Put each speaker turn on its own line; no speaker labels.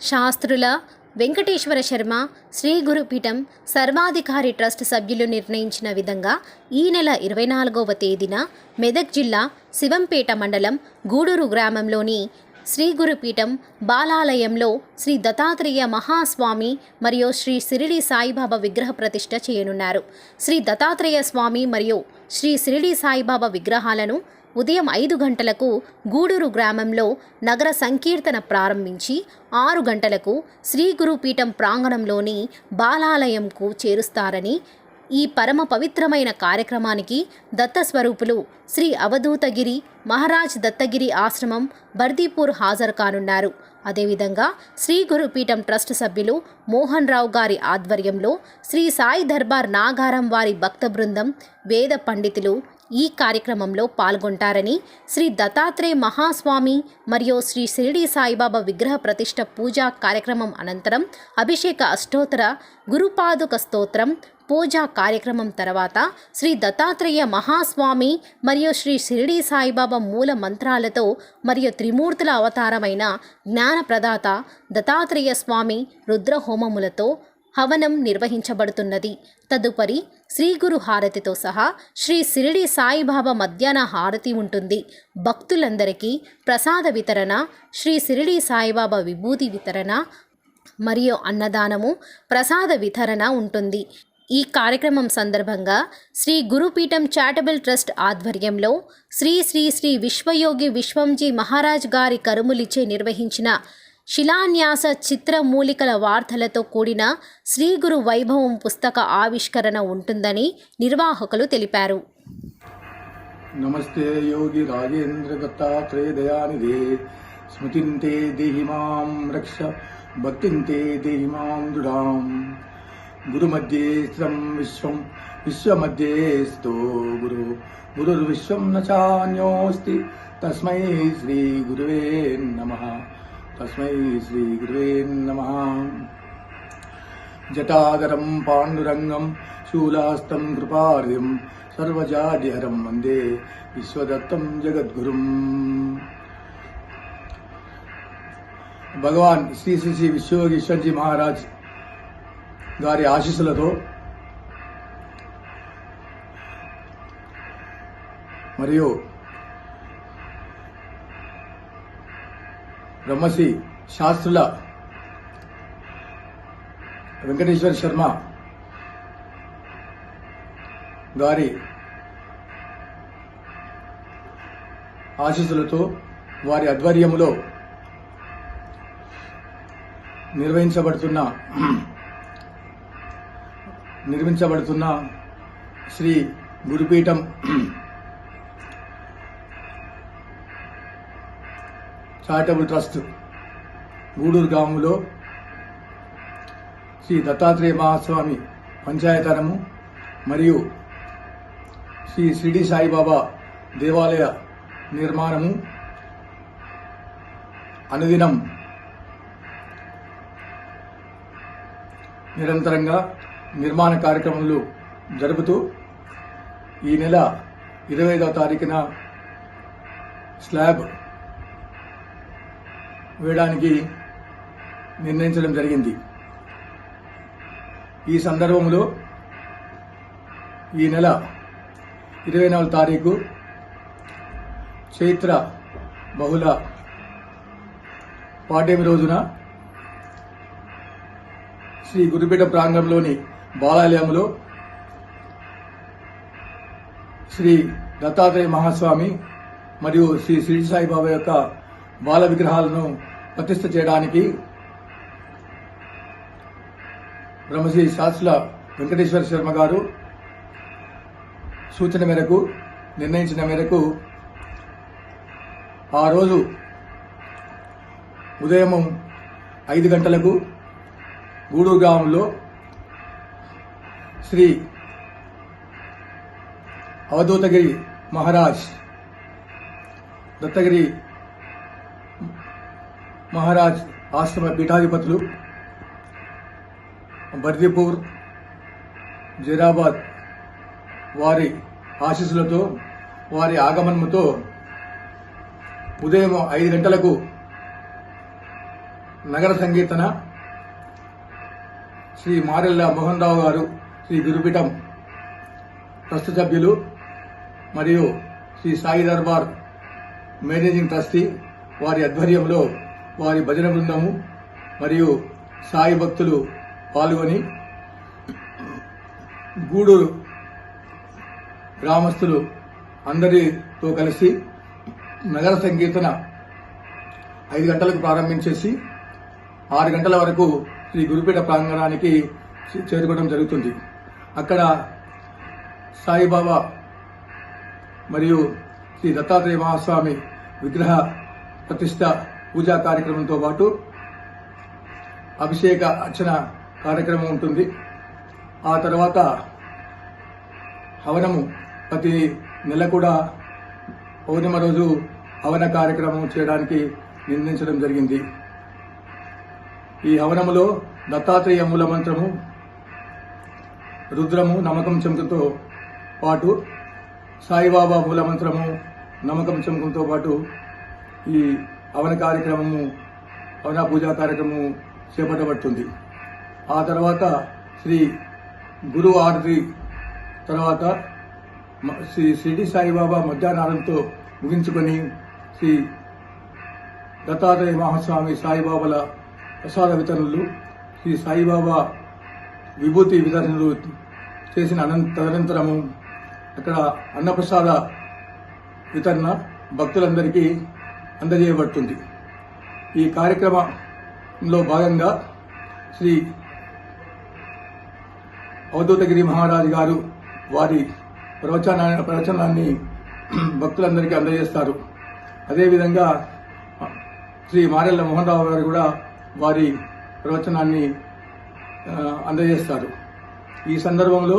శాస్త్రుల వెంకటేశ్వర శర్మ శ్రీ గురుపీఠం సర్వాధికారి ట్రస్ట్ సభ్యులు నిర్ణయించిన విధంగా ఈ నెల ఇరవై నాలుగవ తేదీన మెదక్ జిల్లా శివంపేట మండలం గూడూరు గ్రామంలోని శ్రీ గురుపీఠం బాలాలయంలో శ్రీ దత్తాత్రేయ మహాస్వామి మరియు శ్రీ సిరిడి సాయిబాబా విగ్రహ ప్రతిష్ఠ చేయనున్నారు. శ్రీ దత్తాత్రేయ స్వామి మరియు శ్రీ సిరిడి సాయిబాబా విగ్రహాలను ఉదయం ఐదు గంటలకు గూడూరు గ్రామంలో నగర సంకీర్తన ప్రారంభించి ఆరు గంటలకు శ్రీ గురుపీఠం ప్రాంగణంలోని బాలాలయంకు చేరుస్తారని ఈ పరమ పవిత్రమైన కార్యక్రమానికి దత్తస్వరూపులు శ్రీ అవధూతగిరి మహారాజ్ దత్తగిరి ఆశ్రమం బర్దీపూర్ హాజరు కానున్నారు. అదేవిధంగా శ్రీ గురుపీఠం ట్రస్ట్ సభ్యులు మోహన్ రావు గారి ఆధ్వర్యంలో శ్రీ సాయి దర్బార్ నాగారం వారి భక్త బృందం వేద పండితులు ఈ కార్యక్రమంలో పాల్గొంటారని శ్రీ దత్తాత్రేయ మహాస్వామి మరియు శ్రీ షిరిడి సాయిబాబా విగ్రహ ప్రతిష్ఠ పూజా కార్యక్రమం అనంతరం అభిషేక అష్టోత్తర గురుపాదుక స్తోత్రం పూజా కార్యక్రమం తర్వాత శ్రీ దత్తాత్రేయ మహాస్వామి మరియు శ్రీ షిరిడి సాయిబాబా మూల మంత్రాలతో మరియు త్రిమూర్తుల అవతారమైన జ్ఞానప్రదాత దత్తాత్రేయ స్వామి రుద్రహోమములతో హవనం నిర్వహించబడుతున్నది. తదుపరి శ్రీ గురు హారతితో సహా శ్రీ సిరిడి సాయిబాబా మధ్యాహ్న హారతి ఉంటుంది. భక్తులందరికీ ప్రసాద వితరణ శ్రీ సిరిడి సాయిబాబా విభూతి వితరణ మరియు అన్నదానము ప్రసాద వితరణ ఉంటుంది. ఈ కార్యక్రమం సందర్భంగా శ్రీ గురుపీఠం చారిటబుల్ ట్రస్ట్ ఆధ్వర్యంలో శ్రీ శ్రీ శ్రీ విశ్వయోగి విశ్వంజీ మహారాజ్ గారి కరుములిచే నిర్వహించిన శిలాన్యాస చిత్రమూలికల వార్తలతో కూడిన శ్రీగురు వైభవం పుస్తక ఆవిష్కరణ ఉంటుందని నిర్వాహకులు తెలిపారు.
నమస్తే యోగి రాజేంద్ర దత్తాత్రేయదయానిదే స్మృతింతే దేహిమాం రక్ష భక్తింతే దేహిమాం దృఢాం. గురుమధ్యే స్థిరం విశ్వం విశ్వమధ్యే స్థో గురు. గురుర్విశ్వం నచాన్యోస్తి తస్మై శ్రీ గురువే నమ. తస్మై శ్రీ గురువే నమ. జటాగరం పాండురంగం శూలాస్తం కృపార్యం సర్వజాడ్యహరం వందే విశ్వదత్తం జగద్గురు. భగవాన్ శ్రీ శ్రీ శ్రీ విశ్వగీశ్వర్జీ మహారాజ్ గారి ఆశీస్సులతో మరియు బ్రహ్మశ్రీ శాస్త్రుల వెంకటేశ్వర శర్మ గారి ఆశీస్సులతో వారి ఆధ్వర్యంలో నిర్వహించబడుతున్న నిర్మించబడుతున్న శ్రీ గురుపీఠం చారిటబుల్ ట్రస్ట్ గూడూరు గ్రామంలో శ్రీ దత్తాత్రేయ మహాస్వామి పంచాయతనము మరియు శ్రీ షిరిడి సాయిబాబా దేవాలయ నిర్మాణము అనుదినం నిరంతరంగా నిర్మాణ కార్యక్రమాలు జరుపుతూ ఈ నెల ఇరవై ఐదవ తారీఖున స్లాబ్ వేయడానికి నిర్ణయించడం జరిగింది. ఈ సందర్భంలో ఈ నెల ఇరవై నాలుగు తారీఖు చైత్ర బహుళ పాడ్యమి రోజున శ్రీ గురుపేట ప్రాంగణంలోని బాలాలయంలో శ్రీ దత్తాత్రేయ మహాస్వామి మరియు శ్రీ షిరిడి సాయిబాబా యొక్క బాల విగ్రహాలను ప్రతిష్ఠ చేయడానికి బ్రహ్మశ్రీ శాస్త్రుల వెంకటేశ్వర శర్మ గారు సూచన మేరకు నిర్ణయించిన మేరకు ఆ రోజు ఉదయం ఐదు గంటలకు గూడూరు గ్రామంలో శ్రీ అవధూతగిరి మహారాజ్ దత్తగిరి మహారాజ్ ఆశ్రమ పీఠాధిపతులు బర్దిపూర్ జీరాబాద్ వారి ఆశీస్సులతో వారి ఆగమనముతో ఉదయం ఐదు గంటలకు నగర సంకీర్తన శ్రీ మారెల్ల మోహన్ రావు గారు శ్రీ గురుపీఠం ట్రస్ట్ సభ్యులు మరియు శ్రీ సాయి దర్బార్ మేనేజింగ్ ట్రస్టీ వారి ఆధ్వర్యంలో వారి భజన బృందము మరియు సాయి భక్తులు పాల్గొని గూడూరు గ్రామస్తులు అందరితో కలిసి నగర సంకీర్తన ఐదు గంటలకు ప్రారంభించేసి ఆరు గంటల వరకు శ్రీ గురుపీఠ ప్రాంగణానికి చేరుకోవడం జరుగుతుంది. అక్కడ సాయిబాబా మరియు శ్రీ దత్తాత్రేయ మహాస్వామి విగ్రహ ప్రతిష్ట పూజా కార్యక్రమంతో పాటు అభిషేక అర్చన కార్యక్రమం ఉంటుంది. ఆ తర్వాత హవనము ప్రతి నెల కూడా పౌర్ణిమ రోజు హవన కార్యక్రమం చేయడానికి నిర్ణయించడం జరిగింది. ఈ హవనములో దత్తాత్రేయ మూల మంత్రము రుద్రము నమ్మకం చెంకుతో పాటు సాయిబాబా మూల మంత్రము నమ్మకం చెంకుతో పాటు ఈ హవన కార్యక్రమము హవన పూజా కార్యక్రమము చేపట్టబడుతుంది. ఆ తర్వాత శ్రీ గురు ఆరతి తర్వాత శ్రీ షిరిడి సాయిబాబా మధ్యాహ్నాలంతో ముగించుకొని శ్రీ దత్తాత్రేయ మహాస్వామి సాయిబాబాల ప్రసాద వితరణలు శ్రీ సాయిబాబా విభూతి వితరణలు చేసిన అనంత తదనంతరము అక్కడ అన్నప్రసాద వితరణ భక్తులందరికీ అందజేయబడుతుంది. ఈ కార్యక్రమంలో భాగంగా శ్రీ అవధూతగిరి మహారాజు గారు వారి ప్రవచన ప్రవచనాన్ని భక్తులందరికీ అందజేస్తారు. అదేవిధంగా శ్రీ మారెల్ల మోహన్ రావు గారు కూడా వారి ప్రవచనాన్ని అందజేస్తారు. ఈ సందర్భంలో